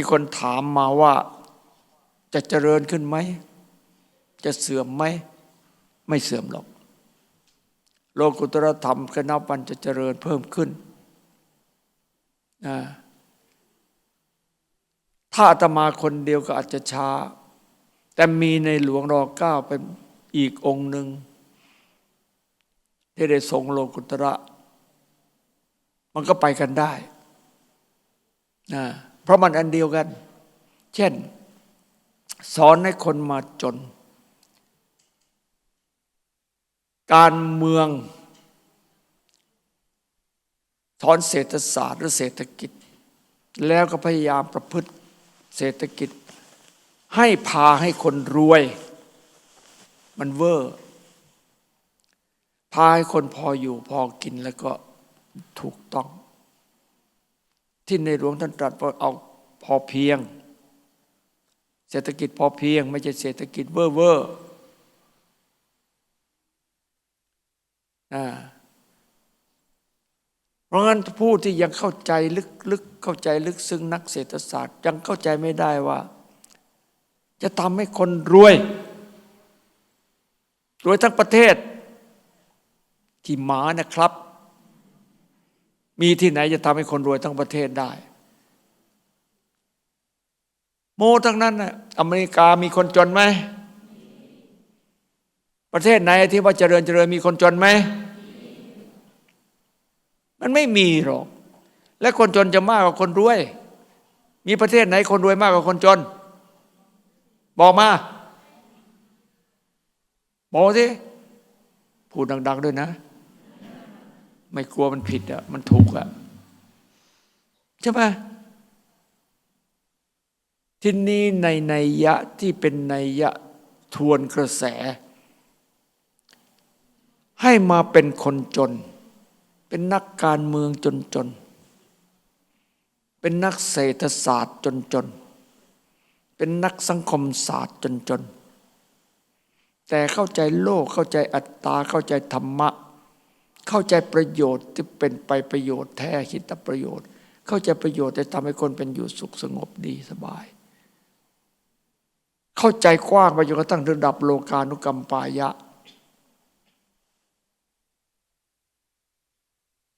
มีคนถามมาว่า จะเจริญขึ้นไหม จะเสื่อมไหม ไม่เสื่อมหรอก โลกุตรธรรมก็นับวันจะเจริญเพิ่มขึ้นนะถ้าอาตมาคนเดียวก็อาจจะช้า แต่มีในหลวงรอเก้าเป็นอีกองค์หนึ่งที่ได้ทรงโลกุตระ มันก็ไปกันได้นะ เพราะมันอันเดียวกัน เช่น สอนให้คนมาจน การเมืองสอนเศรษฐศาสตร์หรือเศรษฐกิจ แล้วก็พยายามประพฤติเศรษฐกิจ ให้พาให้คนรวย มันเวอร์ พาให้คนพออยู่พอกินแล้วก็ถูกต้อง ที่ในหลวงท่านตรัสว่าเอาพอเพียง เศรษฐกิจพอเพียง ไม่ใช่เศรษฐกิจเวอร์เวอร์อ่าเพราะงั้นผู้ที่ยังเข้าใจลึกๆเข้าใจลึกซึ้งนักเศรษฐศาสตร์ ยังเข้าใจไม่ได้ว่า จะทำให้คนรวย รวยทั้งประเทศ ที่หมานะครับ มีที่ไหนจะทำให้คนรวยทั้งประเทศได้ โมทั้งนั้นนะอเมริกามีคนจนไหม ประเทศไหนที่ว่าเจริญเจริญมีคนจนไหม มันไม่มีหรอก และคนจนจะมากกว่าคนรวย มีประเทศไหนคนรวยมากกว่าคนจน บอกมา บอกสิพูดดัง ๆ ด้วยนะ ไม่กลัวมันผิดอะมันถูกอะใช่ไหมที่นี้ในนัยยะที่เป็นนัยยะทวนกระแส ให้มาเป็นคนจน เป็นนักการเมืองจนจน เป็นนักเศรษฐศาสตร์จนจน เป็นนักสังคมศาสตร์จนจน แต่เข้าใจโลกเข้าใจอัตตาเข้าใจธรรมะ เข้าใจประโยชน์ที่เป็นไปประโยชน์แท้คิดแต่ประโยชน์ เข้าใจประโยชน์จะทำให้คนเป็นอยู่สุขสงบดีสบาย เข้าใจกว้างไปจนกระทั่งระดับโลกานุกรรมปายะ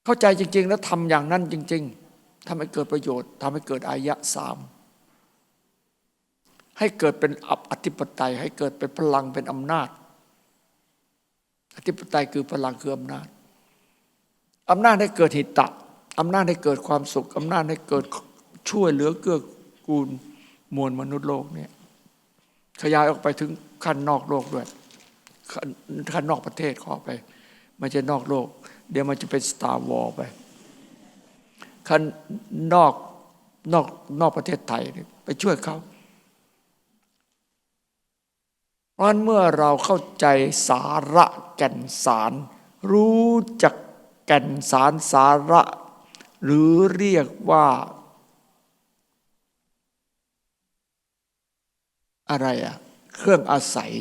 เข้าใจจริง ๆ แล้วทำอย่างนั้นจริง ๆทำให้เกิดประโยชน์ทำให้เกิดอายะสามให้เกิดเป็นอับอธิปไตยให้เกิดเป็นพลังเป็นอำนาจ อธิปไตยคือพลังคืออำนาจ อำนาจให้เกิดหิตะอำนาจให้เกิดความสุขอำนาจให้เกิดช่วยเหลือเกื้อกูลมวลมนุษย์โลกเนี่ยขยายออกไปถึงขั้นนอกโลกด้วยขั้นขั้นนอกประเทศขอไปไม่ใช่นอกโลก เดี๋ยวมันจะเป็นสตาร์วอลไปขั้นนอกนอกนอกประเทศไทยไปช่วยเขาเพราะฉะนั้นเมื่อเราเข้าใจสาระแก่นสาร รู้จัก ก่นสารสาระ หรือเรียกว่า อะไรอะเครื่องอาศัย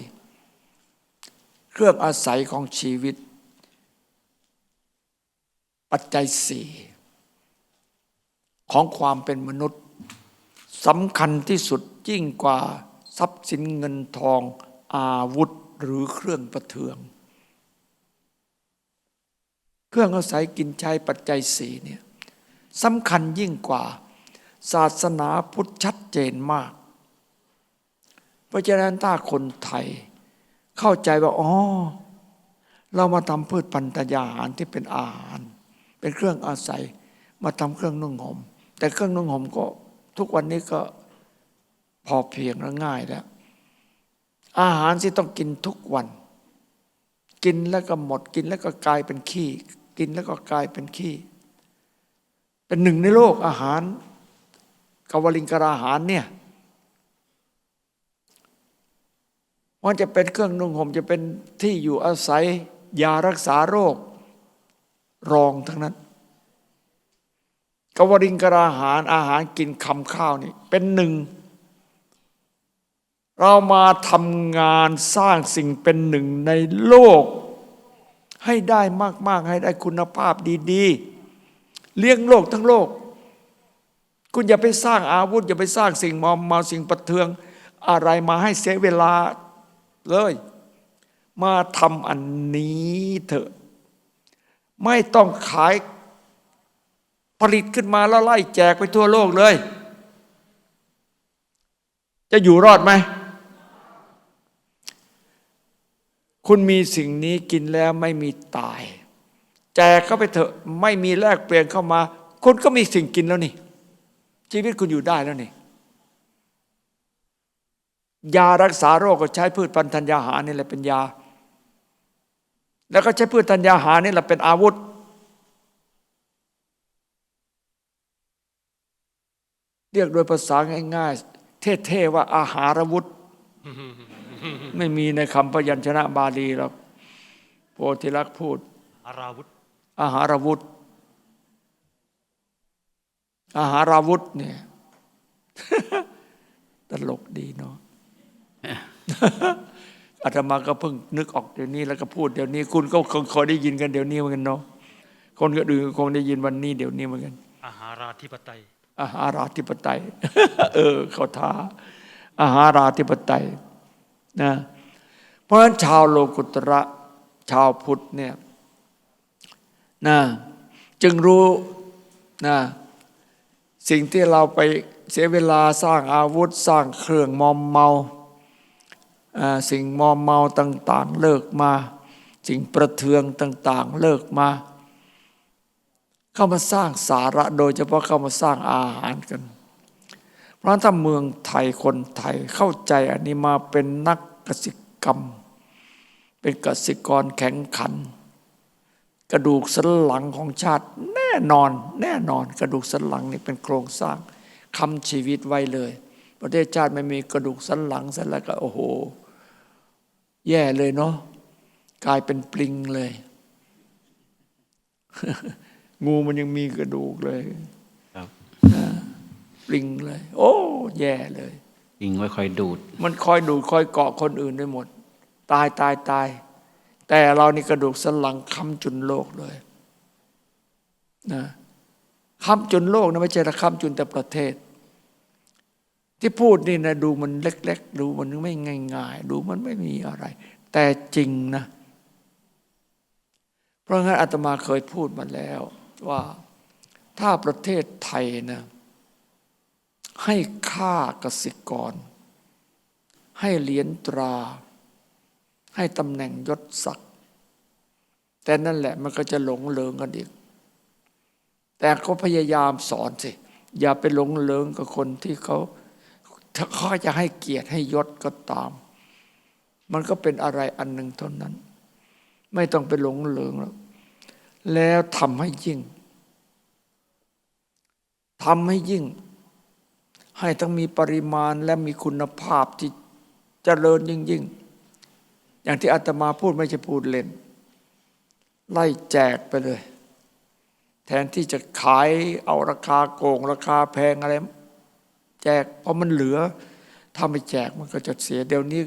เครื่องอาศัยของชีวิต ปัจจัยสี่ของความเป็นมนุษย์สำคัญที่สุดยิ่งกว่าทรัพย์สินเงินทองอาวุธหรือเครื่องประเทือง เครื่องอาศัยกินใช้ปัจจัยสีเนี่ยสำคัญยิ่งกว่า ศาสนาพุทธชัดเจนมาก เพราะฉะนั้นถ้าคนไทยเข้าใจว่าอ๋อเรามาทำพืชพันธุ์ยาหารที่เป็นอาหาร เป็นเครื่องอาศัยมาทำเครื่องนุ่งห่มแต่เครื่องนุ่งห่มก็ทุกวันนี้ก็พอเพียงและง่ายแล้ว อาหารที่ต้องกินทุกวัน กินแล้วก็หมดกินแล้วก็กลายเป็นขี้ กินแล้วก็กลายเป็นขี้ เป็นหนึ่งในโลกอาหารกวลิงกราอาหารเนี่ยมันจะเป็นเครื่องนุ่งห่มจะเป็นที่อยู่อาศัยยารักษาโรค รองทั้งนั้นกวริงกราหารอาหารกินคำข้าวนี่เป็นหนึ่ง เรามาทำงานสร้างสิ่งเป็นหนึ่งในโลก ให้ได้มากๆ ให้ได้คุณภาพดีๆ เลี้ยงโลกทั้งโลก คุณอย่าไปสร้างอาวุธ อย่าไปสร้างสิ่งมอมเมาสิ่งประเทือง อะไรมาให้เสียเวลาเลย มาทำอันนี้เถอะ ไม่ต้องขายผลิตขึ้นมาแล้วไล่แจกไปทั่วโลกเลย จะอยู่รอดไหม คุณมีสิ่งนี้กินแล้วไม่มีตาย แจกเข้าไปเถอะไม่มีแลกเปลี่ยนเข้ามา คุณก็มีสิ่งกินแล้วนี่ ชีวิตคุณอยู่ได้แล้วนี่ยารักษาโรคก็ใช้พืชพันธัญญาหารนี่แหละเป็นยา แล้วก็ใช้พืชธัญญาหารนี่แหละเป็นอาวุธ เรียกโดยภาษาง่าย ๆ เท่ๆว่าอาหารวุธ ไม่มีในคำพยัญชนะบาลีหรอกโพธิลักษณ์พูดอาราวุธอาหารวุธอาหารวุธเนี่ยตลกดีเนาะอาตมาก็เพิ่งนึกออกเดี๋ยวนี้แล้วก็พูดเดี๋ยวนี้คุณก็คงเคยได้ยินกันเดี๋ยวนี้เหมือนกันเนาะคนก็อื่นคงได้ยินวันนี้เดี๋ยวนี้เหมือนกันอาหาราธิปไตยอาหาราธิปไตย เออเขาท้าอาหาราธิปไตย นะเพราะฉะนั้นชาวโลกุตระชาวพุทธเนี่ยนะจึงรู้นะสิ่งที่เราไปเสียเวลาสร้างอาวุธสร้างเครื่องมอมเมาสิ่งมอมเมาต่าง ๆ เลิกมา สิ่งประเทืองต่าง ๆ เลิกมา เข้ามาสร้างสาระโดยเฉพาะเข้ามาสร้างอาหารกัน เพราะถ้าเมืองไทยคนไทยเข้าใจอันนี้มาเป็นนัก กสิกรรม เป็นกสิกรแข็งขัน กระดูกสันหลังของชาติแน่นอน แน่นอน กระดูกสันหลังนี่เป็นโครงสร้างคำชีวิตไว้เลย ประเทศชาติไม่มีกระดูกสันหลังเสร็จแล้วก็โอ้โห แย่เลยเนาะกลายเป็นปลิงเลย งูมันยังมีกระดูกเลยครับปลิงเลย โอ้ แย่เลย ยิงไว้คอยดูด มันคอยดูดคอยเกาะคนอื่นได้หมด ตายตายตาย แต่เรานี่กระดูกสันหลังค้ำจุนโลกเลยนะค้ำจุนโลกนะไม่ใช่ละค้ำจุนแต่ประเทศ ที่พูดนี่นะดูมันเล็ก ๆ ดูมันไม่ง่าย ๆ ดูมันไม่มีอะไร แต่จริงนะ เพราะงั้นอาตมาเคยพูดมาแล้วว่าถ้าประเทศไทยนะ ให้ค่ากสิกร ให้เหรียญตรา ให้ตำแหน่งยศศักดิ์แต่นั่นแหละมันก็จะหลงเหลิงกันอีก แต่ก็พยายามสอนสิ อย่าไปหลงเหลิงกับคนที่เขาถ้าเขาจะให้เกียรติให้ยศก็ตาม มันก็เป็นอะไรอันหนึ่งเท่านั้น ไม่ต้องไปหลงเหลิงแล้วแล้วทำให้ยิ่งทำให้ยิ่ง ให้ทั้งมีปริมาณและมีคุณภาพที่เจริญยิ่งยิ่งอย่างที่อาตมาพูดไม่ใช่พูดเล่น ไล่แจกไปเลย แทนที่จะขายเอาราคาโกง ราคาแพงอะไร แจกเพราะมันเหลือถ้าไม่แจกมันก็จะเสียเดี๋ยวนี้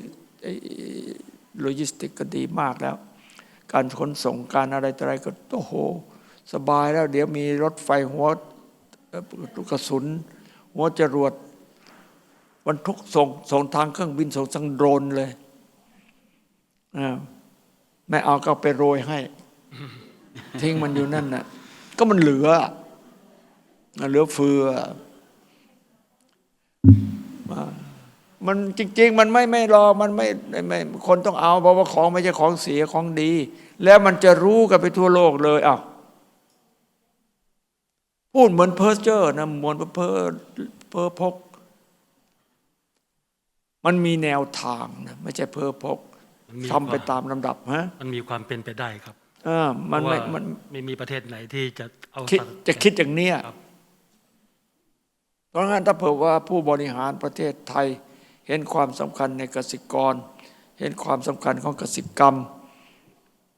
โลจิสติกก็ดีมากแล้ว การขนส่งการอะไรต่ออะไรก็โอ้โห สบายแล้ว เดี๋ยวมีรถไฟหัวกระสุน หัวจรวดวันทุกส่งส่งทางเครื่องบินส่งทางโดรนเลยอไม่เอาก็ไปโรยให้ ทิ้งมันอยู่นั่นน่ะ ก็มันเหลือเหลือเฟือมันจริง ๆ มันไม่ไม่รอมันไม่ไม่คนต้องเอาเพราะว่าของไม่ใช่ของเสียของดี แล้วมันจะรู้กันไปทั่วโลกเลยอ้าว พูดเหมือนเพ้อเจ้อนะเหมือนเพ้อเพ้อพก มันมีแนวทางนะไม่ใช่เพ้อพกมันมีทำไปตามลำดับฮะมันมีความเป็นไปได้ครับเออมันเพราะไม่ว่ามันไม่มีประเทศไหนที่จะเอาคิดสัตว์จะคิดอย่างเนี้ยครับเพราะงั้นถ้าเผื่อว่าผู้บริหารประเทศไทย เห็นความสำคัญในกสิกร เห็นความสำคัญของกสิกรรม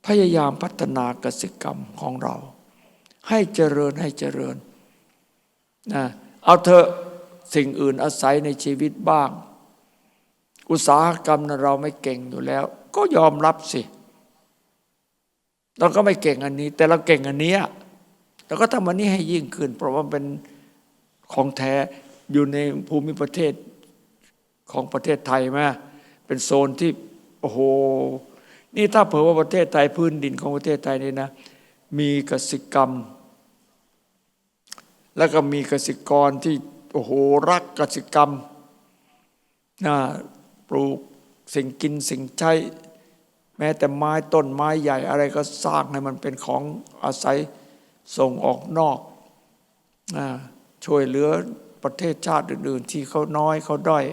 พยายามพัฒนากสิกรรมของเรา ให้เจริญให้เจริญนะเอาเถอะสิ่งอื่นอาศัยในชีวิตบ้าง อุตสาหกรรมนะเราไม่เก่งอยู่แล้ว ก็ยอมรับสิ เราก็ไม่เก่งอันนี้ แต่เราเก่งอันเนี้ยเราก็ทำอันนี้ให้ยิ่งขึ้น เพราะว่าเป็นของแท้อยู่ในภูมิประเทศของประเทศไทยไหมเป็นโซนที่โอ้โหนี่ถ้าเผื่อว่าประเทศไทยพื้นดินของประเทศไทยนี่นะ มีกสิกรรม แล้วก็มีกสิกรที่โอ้โหรักกสิกรรมนะปลูกสิ่งกินสิ่งใช้ แม้แต่ไม้ต้นไม้ใหญ่อะไรก็สร้างให้มันเป็นของอาศัยส่งออกนอกอช่วยเหลือประเทศชาติอื่น ๆ ที่เขาน้อยเขาด้อย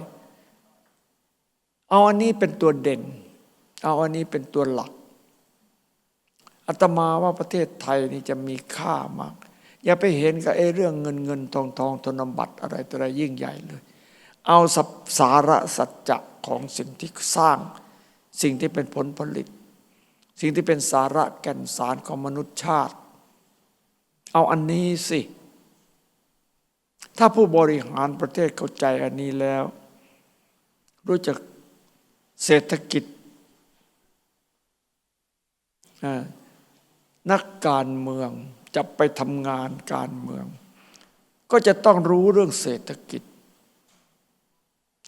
เอาอันนี้เป็นตัวเด่น เอาอันนี้เป็นตัวหลัก อาตมาว่าประเทศไทยนี่จะมีค่ามาก อย่าไปเห็นกับไอ้เรื่องเงินเงินทองทองธนบัตรอะไรตัวอะไรยิ่งใหญ่เลย เอาสับสาระสัจจะของสิ่งที่สร้าง สิ่งที่เป็นผลผลิต สิ่งที่เป็นสาระแก่นสารของมนุษยชาติ เอาอันนี้สิ ถ้าผู้บริหารประเทศเข้าใจอันนี้แล้ว รู้จักเศรษฐกิจอ่า นักการเมืองจะไปทำงานการเมือง ก็จะต้องรู้เรื่องเศรษฐกิจ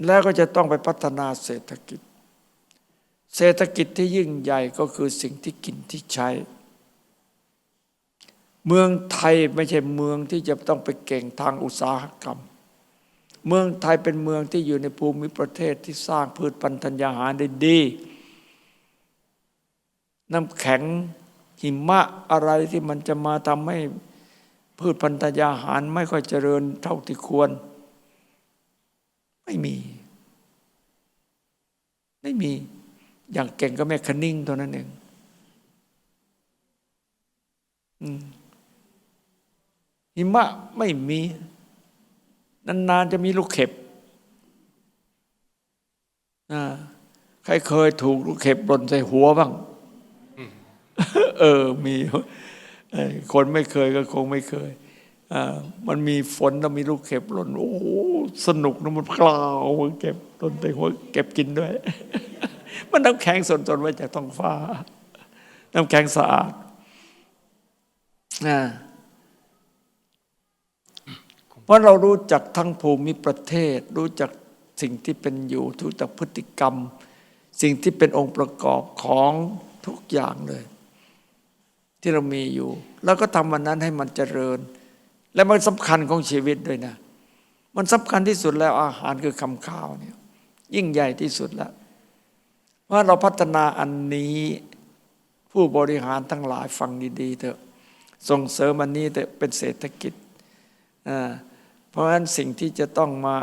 แล้วก็จะต้องไปพัฒนาเศรษฐกิจ เศรษฐกิจที่ยิ่งใหญ่ก็คือสิ่งที่กินที่ใช้ เมืองไทยไม่ใช่เมืองที่จะต้องไปเก่งทางอุตสาหกรรม เมืองไทยเป็นเมืองที่อยู่ในภูมิประเทศที่สร้างพืชพันธุ์ธัญญาหารได้ดีน้ำแข็ง หิมะอะไรที่มันจะมาทำให้พืชพันธุ์ธัญญาหารไม่ค่อยเจริญเท่าที่ควร ไม่มี ไม่มีอย่างเก่งก็แม่คนิ่งเท่านั้นเองหิมะไม่มี นานๆจะมีลูกเข็บใครเคยถูกลูกเข็บหล่นใส่หัวบ้าง เออมีคนไม่เคยก็คงไม่เคยมันมีฝนแล้วมีลูกเข็บหล่นโอ้โหสนุกนะมันกล่าวเก็บต้นใส่หัวเก็บกินด้วย มันน้ำแข็งสนๆไว้จากท้องฟ้า น้ำแข็งสะอาดอ่าเพราะเรารู้จักทั้งภูมิประเทศ รู้จักสิ่งที่เป็นอยู่รู้จักพฤติกรรม สิ่งที่เป็นองค์ประกอบของทุกอย่างเลย ที่เรามีอยู่ แล้วก็ทำวันนั้นให้มันเจริญ และมันสำคัญของชีวิตด้วยนะ มันสำคัญที่สุดแล้วอาหารคือคำข้าวเนี่ยยิ่งใหญ่ที่สุดแล้วเพราะเราพัฒนาอันนี้ผู้บริหารทั้งหลายฟังดีๆเถอะส่งเสริมอันนี้เถอะเป็นเศรษฐกิจอ่าเพราะฉะนั้นสิ่งที่จะต้องมา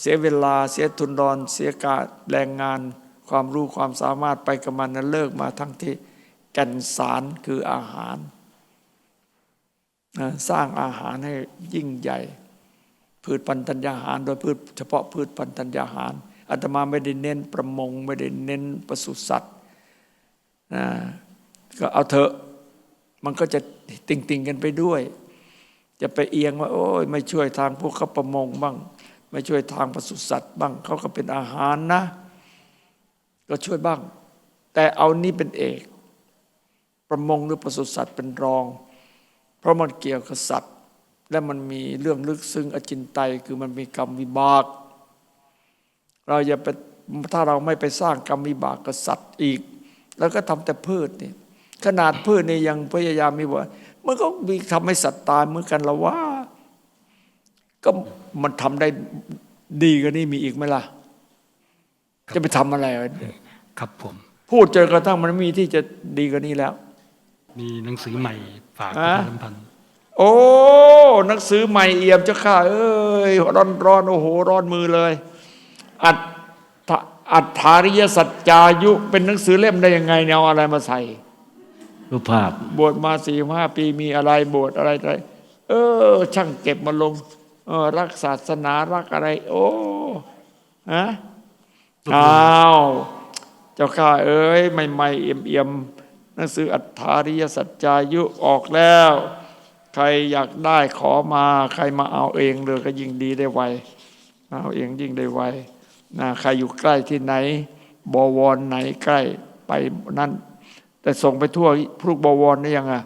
เสียเวลาเสียทุนรอนเสียการแรงงานความรู้ความสามารถไปกับมันนั้นเลิกมาทั้งที่ แก่นสารคืออาหาร สร้างอาหารให้ยิ่งใหญ่ พืชพันธัญญาหาร โดยพืชเฉพาะพืชพันธัญญาหารอาตมาไม่ได้เน้นประมง ไม่ได้เน้นปศุสัตว์นะก็เอาเถอะมันก็จะติ่งติงๆกันไปด้วย จะไปเอียงว่า โอ้ยไม่ช่วยทางพวกเขาประมงบ้าง ไม่ช่วยทางปศุสัตว์บ้างเขาก็เป็นอาหารนะ ก็ช่วยบ้าง แต่เอานี้เป็นเอก ประมงหรือปศุสัตว์เป็นรอง เพราะมันเกี่ยวกับสัตว์ และมันมีเรื่องลึกซึ้งอจินไตยคือมันมีกรรมวิบาก เราอย่าไปถ้าเราไม่ไปสร้างกรรมวิบากกับสัตว์อีก แล้วก็ทำแต่พืชนี่ขนาดพืชนี่ยังพยายามมีว่ามันก็มีทำให้สัตว์ตายเหมือนกันละว่า ก็มันทำได้ดีกว่านี้มีอีกไหมล่ะ จะไปทำอะไรวะครับผม พูดจนกระทั่งมันไม่มีที่จะดีกว่านี้แล้ว มีหนังสือใหม่ฝากอะประชาสัมพันธ์โอ้หนังสือใหม่เอี่ยมเจ้าข้าเอ้ยร้อนร้อนโอ้โหร้อนมือเลย อัดอัดฐาริยสัจจายุ เป็นหนังสือเล่มได้ยังไงเนี่ยเอาอะไรมาใส่รูปภาพบวชมาสี่ห้าปีมีอะไรบวชอะไรอะไรเออ ช่างเก็บมาลง เออ รักศาสนารักอะไร โอ้ฮะอ้าว เจ้าข้าเอ้ยใหม่ๆเอี่ยมๆ หนังสืออัฏฐาริยสัจจายุออกแล้ว ใครอยากได้ขอมา ใครมาเอาเองเลยก็ยิ่งดีได้ไวเอาเองยิ่งได้ไวนะใครอยู่ใกล้ที่ไหน บวรไหนใกล้ไปนั่น แต่ส่งไปทั่วพรุกบวรได้ยังอะ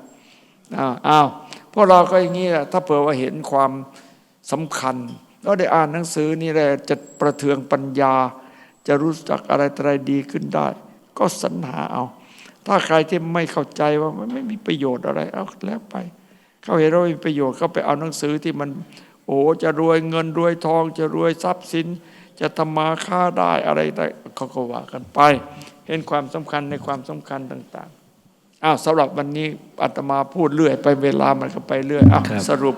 อ้าวอ้าวพวกเราก็อย่างนี้แหละถ้าเผื่อว่าเห็นความสำคัญแล้วได้อ่านหนังสือนี่แหละจะประเทืองปัญญา จะรู้จักอะไรอะไรดีขึ้นได้ ก็สรรหาเอา ถ้าใครที่ไม่เข้าใจว่ามันไม่มีประโยชน์อะไรเอาแล้วไป เขาเห็นว่ามีประโยชน์เขาไปเอาหนังสือที่มัน โอ้จะรวยเงินรวยทอง จะรวยทรัพย์สิน จะทำมาค้าได้อะไรได้เขาก็ว่ากันไป เห็นความสำคัญในความสำคัญต่าง ๆอ้าวสำหรับวันนี้อาตมาพูดเรื่อย ไปเวลามันก็ไปเรื่อยอ้าวครับสรุป